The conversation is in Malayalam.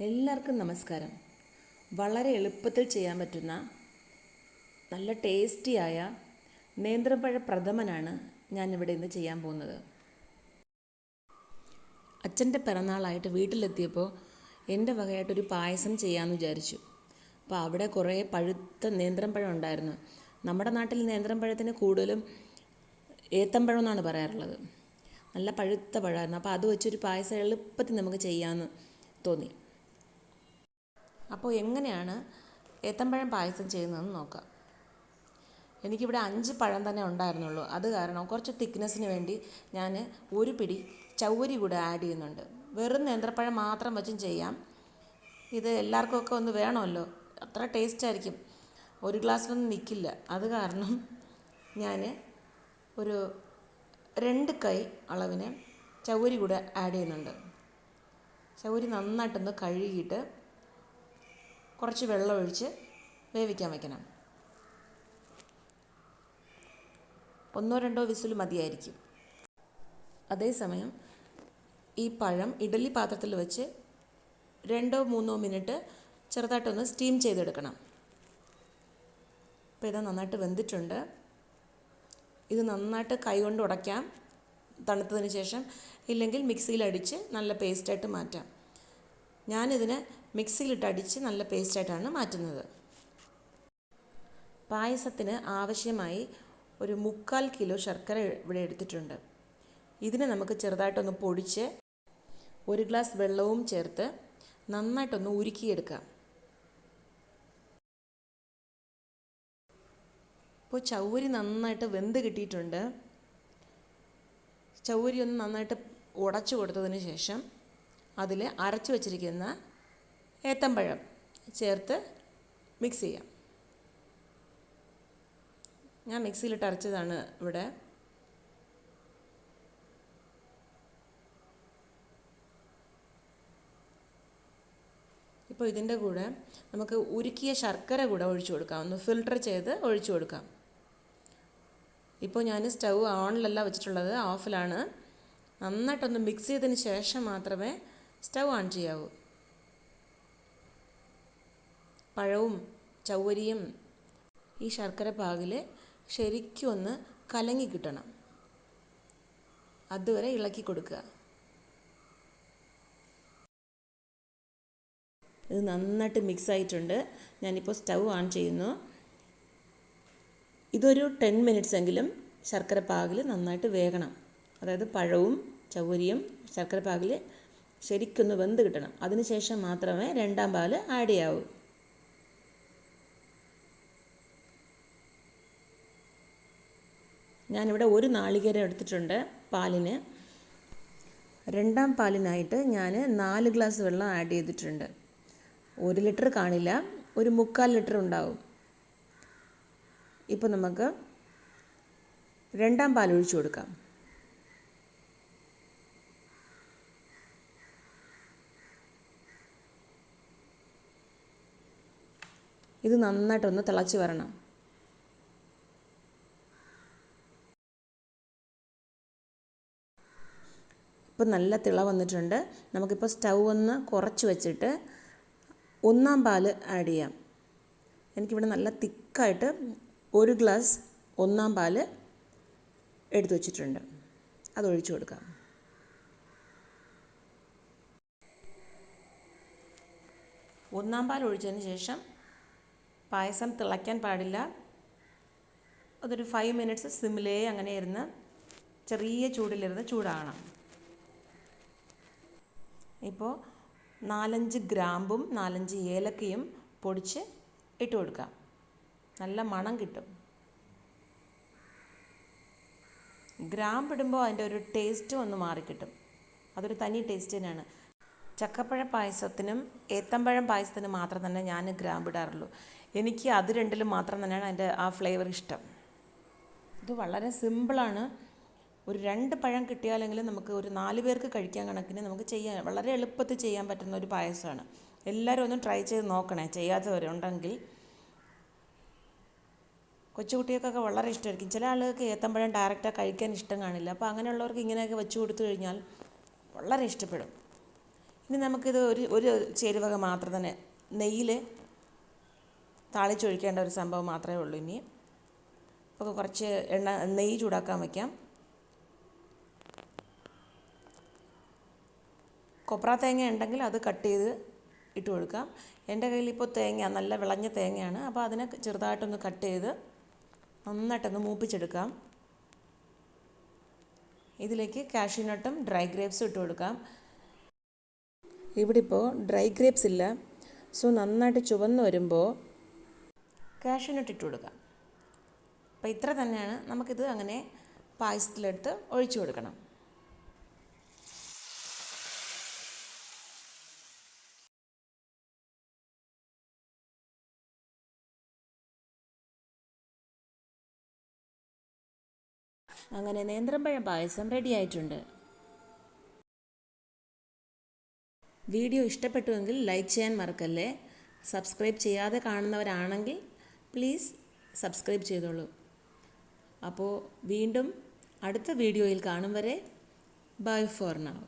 എല്ലാവർക്കും നമസ്കാരം. വളരെ എളുപ്പത്തിൽ ചെയ്യാൻ പറ്റുന്ന നല്ല ടേസ്റ്റിയായ നേന്ത്രപ്പഴ പ്രഥമനാണ് ഞാൻ ഇവിടെ ഇന്ന് ചെയ്യാൻ പോകുന്നത്. അച്ഛന്റെ പിറന്നാളായിട്ട് വീട്ടിലെത്തിയപ്പോൾ എന്റെ വകയായിട്ടൊരു പായസം ചെയ്യാമെന്ന് വിചാരിച്ചു. അപ്പോൾ അവിടെ കുറേ പഴുത്ത നേന്ത്രപ്പഴം ഉണ്ടായിരുന്നു. നമ്മുടെ നാട്ടിൽ നേന്ത്രപ്പഴത്തിന് കൂടുതലും ഏത്തമ്പഴം എന്നാണ് പറയാറുള്ളത്. നല്ല പഴുത്ത പഴമായിരുന്നു. അപ്പോൾ അത് വെച്ചൊരു പായസം എളുപ്പത്തിൽ നമുക്ക് ചെയ്യാമെന്ന് തോന്നി. അപ്പോൾ എങ്ങനെയാണ് ഏത്തമ്പഴം പായസം ചെയ്യുന്നതെന്ന് നോക്കാം. എനിക്കിവിടെ അഞ്ച് പഴം തന്നെ ഉണ്ടായിരുന്നുള്ളൂ. അത് കാരണം കുറച്ച് തിക്നെസ്സിന് വേണ്ടി ഞാൻ ഒരു പിടി ചൗവരി കൂടെ ആഡ് ചെയ്യുന്നുണ്ട്. വെറും നേന്ത്രപ്പഴം മാത്രം വെച്ചും ചെയ്യാം. ഇത് എല്ലാവർക്കും ഒക്കെ ഒന്ന് വേണമല്ലോ. അത്ര ടേസ്റ്റ് ആയിരിക്കും. ഒരു ഗ്ലാസ്സിലൊന്നും നിൽക്കില്ല അത് കാരണം ഞാൻ ഒരു രണ്ട് കൈ അളവിന് ചൗരി കൂടെ ആഡ് ചെയ്യുന്നുണ്ട്. ചൗരി നന്നായിട്ടൊന്ന് കഴുകിയിട്ട് കുറച്ച് വെള്ളം ഒഴിച്ച് വേവിക്കാൻ വയ്ക്കണം ഒന്നോ രണ്ടോ വിസിൽ മതിയായിരിക്കും. അതേസമയം ഈ പഴം ഇഡലി പാത്രത്തിൽ വെച്ച് രണ്ടോ മൂന്നോ മിനിറ്റ് ചെറുതായിട്ടൊന്ന് സ്റ്റീം ചെയ്തെടുക്കണം. അപ്പോൾ ഇത് നന്നായിട്ട് വെന്തിട്ടുണ്ട്. ഇത് നന്നായിട്ട് കൈകൊണ്ട് ഉടയ്ക്കാം. തണുത്തതിന് ശേഷം ഇല്ലെങ്കിൽ മിക്സിയിലടിച്ച് നല്ല പേസ്റ്റായിട്ട് മാറ്റാം. ഞാനിതിന് മിക്സിയിലിട്ട് അടിച്ച് നല്ല പേസ്റ്റായിട്ടാണ് മാറ്റുന്നത്. പായസത്തിന് ആവശ്യമായി ഒരു മുക്കാൽ കിലോ ശർക്കര ഇവിടെ എടുത്തിട്ടുണ്ട്. ഇതിനെ നമുക്ക് ചെറുതായിട്ടൊന്ന് പൊടിച്ച് ഒരു ഗ്ലാസ് വെള്ളവും ചേർത്ത് നന്നായിട്ടൊന്ന് ഉരുക്കിയെടുക്കാം. ഇപ്പോൾ ചൗരി നന്നായിട്ട് വെന്ത് കിട്ടിയിട്ടുണ്ട്. ചൗരി ഒന്ന് നന്നായിട്ട് ഉടച്ചു കൊടുത്തതിന് ശേഷം അതിൽ അരച്ചു വച്ചിരിക്കുന്ന ഏത്തമ്പഴം ചേർത്ത് മിക്സ് ചെയ്യാം. ഞാൻ മിക്സിയിലിട്ട് അരച്ചതാണ് ഇവിടെ. ഇപ്പോൾ ഇതിന്റെ കൂടെ നമുക്ക് ഉരുക്കിയ ശർക്കര കൂടെ ഒഴിച്ചു കൊടുക്കാം. ഒന്ന് ഫിൽട്ടർ ചെയ്ത് ഒഴിച്ചു കൊടുക്കാം. ഇപ്പോൾ ഞാൻ സ്റ്റൗ ഓണിലല്ല വെച്ചിട്ടുള്ളത് ഓഫിലാണ്. നന്നായിട്ടൊന്ന് മിക്സ് ചെയ്തതിന് ശേഷം മാത്രമേ സ്റ്റൗ ഓൺ ചെയ്യാവൂ. പഴവും ചൗവരിയും ഈ ശർക്കര പാകിൽ ശരിക്കും ഒന്ന് കലങ്ങി കിട്ടണം. അതുവരെ ഇളക്കി കൊടുക്കുക. ഇത് നന്നായിട്ട് മിക്സ് ആയിട്ടുണ്ട്. ഞാനിപ്പോൾ സ്റ്റൗ ഓൺ ചെയ്യുന്നു. ഇതൊരു ടെൻ മിനിറ്റ്സ് എങ്കിലും ശർക്കര പാകിൽ നന്നായിട്ട് വേകണം. അതായത് പഴവും ചൗവരിയും ശർക്കര പാകിൽ ശരിക്കൊന്ന് വെന്ത് കിട്ടണം. അതിനുശേഷം മാത്രമേ രണ്ടാം പാൽ ആഡ് ചെയ്യാവൂ. ഞാനിവിടെ ഒരു നാളികേരം എടുത്തിട്ടുണ്ട് പാലിന്. രണ്ടാം പാലിനായിട്ട് ഞാൻ നാല് ഗ്ലാസ് വെള്ളം ആഡ് ചെയ്തിട്ടുണ്ട്. ഒരു ലിറ്റർ കാണില്ല ഒരു മുക്കാൽ ലിറ്റർ ഉണ്ടാവും. ഇപ്പോൾ നമുക്ക് രണ്ടാം പാൽ ഒഴിച്ചു കൊടുക്കാം. ഇത് നന്നായിട്ടൊന്ന് തിളച്ച് വരണം. ഇപ്പം നല്ല തിള വന്നിട്ടുണ്ട്. നമുക്കിപ്പോൾ സ്റ്റൗ ഒന്ന് കുറച്ച് വെച്ചിട്ട് ഒന്നാം പാൽ ആഡ് ചെയ്യാം. എനിക്കിവിടെ നല്ല തിക്കായിട്ട് ഒരു ഗ്ലാസ് ഒന്നാം പാൽ എടുത്തു വച്ചിട്ടുണ്ട്. അത് ഒഴിച്ചു കൊടുക്കാം. ഒന്നാം പാൽ ഒഴിച്ചതിന് ശേഷം പായസം തിളയ്ക്കാൻ പാടില്ല. അതൊരു ഫൈവ് മിനിറ്റ്സ് സിമിലേ അങ്ങനെ ഇരുന്ന് ചെറിയ ചൂടിലിരുന്ന് ചൂടാകണം ഇപ്പോൾ നാലഞ്ച് ഗ്രാമ്പും നാലഞ്ച് ഏലക്കയും പൊടിച്ച് ഇട്ട് കൊടുക്കാം. നല്ല മണം കിട്ടും. ഗ്രാമ്പ് ഇടുമ്പോൾ അതിന്റെ ഒരു ടേസ്റ്റും ഒന്ന് മാറിക്കിട്ടും അതൊരു തനി ടേസ്റ്റ് തന്നെയാണ്. ചക്കപ്പഴ പായസത്തിനും ഏത്തമ്പഴം പായസത്തിനും മാത്രം തന്നെ ഞാൻ ഗ്രാമ്പ് ഇടാറുള്ളൂ. എനിക്ക് അത് രണ്ടിലും മാത്രം തന്നെയാണ് അതിന്റെ ആ ഫ്ലേവർ ഇഷ്ടം. ഇത് വളരെ സിമ്പിളാണ് ഒരു രണ്ട് പഴം കിട്ടിയാലെങ്കിലും നമുക്ക് ഒരു നാല് പേർക്ക് കഴിക്കാൻ കണക്കിന് നമുക്ക് ചെയ്യാൻ വളരെ എളുപ്പത്തിൽ ചെയ്യാൻ പറ്റുന്ന ഒരു പായസമാണ്. എല്ലാവരും ഒന്ന് ട്രൈ ചെയ്ത് നോക്കണേ. ചെയ്യാത്തവരുണ്ടെങ്കിൽ കൊച്ചുകുട്ടികൾക്കൊക്കെ വളരെ ഇഷ്ടമായിരിക്കും. ചില ആളുകൾക്ക് ഏത്തമ്പഴം ഡയറക്റ്റായി കഴിക്കാൻ ഇഷ്ടം കാണില്ല. അപ്പോൾ അങ്ങനെയുള്ളവർക്ക് ഇങ്ങനെയൊക്കെ വെച്ച് കൊടുത്തു കഴിഞ്ഞാൽ വളരെ ഇഷ്ടപ്പെടും. ഇനി നമുക്കിത് ഒരു ഒരു ചേരുവക മാത്രം തന്നെ നെയ്യിൽ താളിച്ചൊഴിക്കേണ്ട ഒരു സംഭവം മാത്രമേ ഉള്ളൂ ഇനി. അപ്പോൾ കുറച്ച് എണ്ണ നെയ്യ് ചൂടാക്കാൻ വയ്ക്കാം കൊപ്ര തേങ്ങ ഉണ്ടെങ്കിൽ അത് കട്ട് ചെയ്ത് ഇട്ട് കൊടുക്കാം. എന്റെ കയ്യിൽ ഇപ്പോൾ തേങ്ങ നല്ല വിളഞ്ഞ തേങ്ങയാണ്. അപ്പോൾ അതിനെ ചെറുതായിട്ടൊന്ന് കട്ട് ചെയ്ത് നന്നായിട്ടൊന്ന് മൂപ്പിച്ചെടുക്കാം. ഇതിലേക്ക് കാഷ്യൂനട്ടും ഡ്രൈ ഗ്രേപ്സും ഇട്ട് കൊടുക്കാം. ഇവിടെ ഇപ്പോൾ ഡ്രൈ ഗ്രേപ്സ് ഇല്ല. സോ നന്നായിട്ട് ചുവന്ന് വരുമ്പോൾ കാഷ്യൂനട്ട് ഇട്ട് കൊടുക്കാം. അപ്പോൾ ഇത്ര തന്നെയാണ്. നമുക്കിത് അങ്ങനെ പായസത്തിലെടുത്ത് ഒഴിച്ചു കൊടുക്കണം. അങ്ങനെ നേന്ത്രപ്പഴം പായസം റെഡി ആയിട്ടുണ്ട്. വീഡിയോ ഇഷ്ടപ്പെട്ടുവെങ്കിൽ ലൈക്ക് ചെയ്യാൻ മറക്കല്ലേ? സബ്സ്ക്രൈബ് ചെയ്യാതെ കാണുന്നവരാണെങ്കിൽ പ്ലീസ് സബ്സ്ക്രൈബ് ചെയ്തോളൂ. അപ്പോൾ വീണ്ടും അടുത്ത വീഡിയോയിൽ കാണും വരെ ബൈ ഫോർ നാവ്